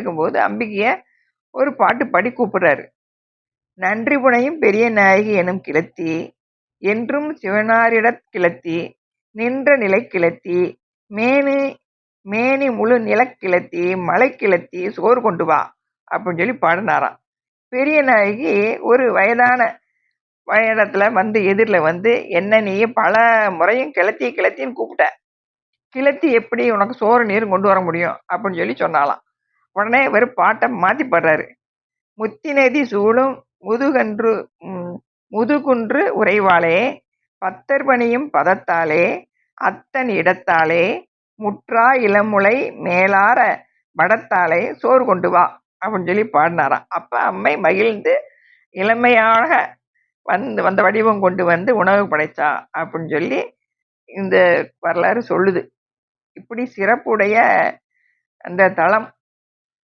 இருக்கும்போது அம்பிகையை ஒரு பாட்டு பாடி கூப்பிடுறாரு. நன்றி புனையும் பெரிய நாயகி எனும் கிளத்தி என்றும் சிவனாரிடத் கிளத்தி நின்ற நிலை கிளத்தி மேனி மேனி முழு நிலக்கிளத்தி மலை கிளத்தி சோறு கொண்டு வா அப்படின்னு சொல்லி பாடினாராம். பெரிய நாயகி ஒரு வயதான வயதத்துல வந்து எதிரில் வந்து என்ன நீ பல முறையும் கிளத்தி கிளத்தின்னு கூப்பிட்ட. கிளத்தி எப்படி உனக்கு சோறு நீரும் கொண்டு வர முடியும்? அப்படின்னு சொல்லி சொன்னாலாம் உடனே இவர் பாட்டை மாற்றி பாடுறாரு. முத்திநதி சூழும் முதுகன்று முதுகுன்று உறைவாளே பத்தர் பணியும் பதத்தாலே அத்தன் இடத்தாலே முற்றா இளமுலை மேலார வடத்தாலே சோறு கொண்டு வா அப்படின்னு சொல்லி பாடினாராம். அப்போ அம்மை மகிழ்ந்து இளமையாக வந்து வந்த வடிவம் கொண்டு வந்து உணவு படைச்சா அப்படின்னு சொல்லி இந்த வரலாறு சொல்லுது. இப்படி சிறப்புடைய அந்த தளம்